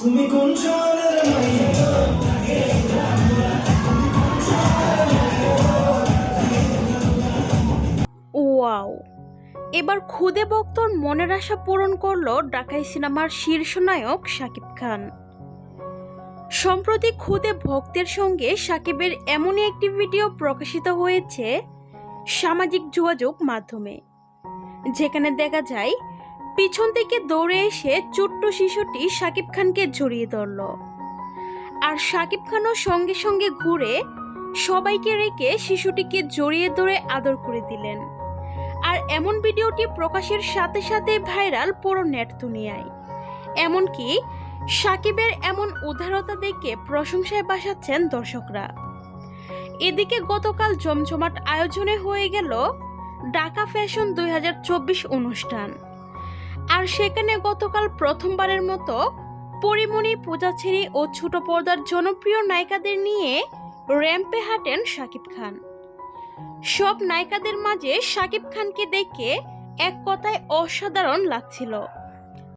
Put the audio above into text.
তুমি কোন ওয়াও। এবার খুদে ভক্তর মনের আশা পূরণ করল ডাকাই সিনেমার শীর্ষ নায়ক শাকিব খান। সম্প্রতি খুদে ভক্তের সঙ্গে সাকিবের এমনই একটি ভিডিও প্রকাশিত হয়েছে সামাজিক যোগাযোগ মাধ্যমে। যেখানে দেখা যায় পিছন থেকে দৌড়ে এসে ছোট্ট শিশুটি শাকিব খানকে জড়িয়ে ধরল। আর শাকিব খানও সঙ্গে সঙ্গে ঘুরে সবাইকে রেখে শিশুটিকে জড়িয়ে ধরে আদর করে দিলেন। আর এমন ভিডিওটি প্রকাশের সাথে সাথে ভাইরাল পুরো নেট দুনিয়ায়। এমনকি সাকিবের এমন উদারতা দেখে প্রশংসায় বাসাচ্ছেন দর্শকরা। এদিকে গতকাল জমজমাট আয়োজনে হয়ে গেল ঢাকা ফ্যাশন দুই হাজার চব্বিশ অনুষ্ঠান। আর সেখানে গতকাল প্রথমবারের মতো পরিমণি পূজা ছেড়ে ও ছোট পর্দার জনপ্রিয় নায়িকাদের নিয়ে র্যাম্পে হাঁটেন শাকিব খান। সব নায়িকাদের মাঝে শাকিব খানকে দেখে এক কথায় অসাধারণ লাগছিল।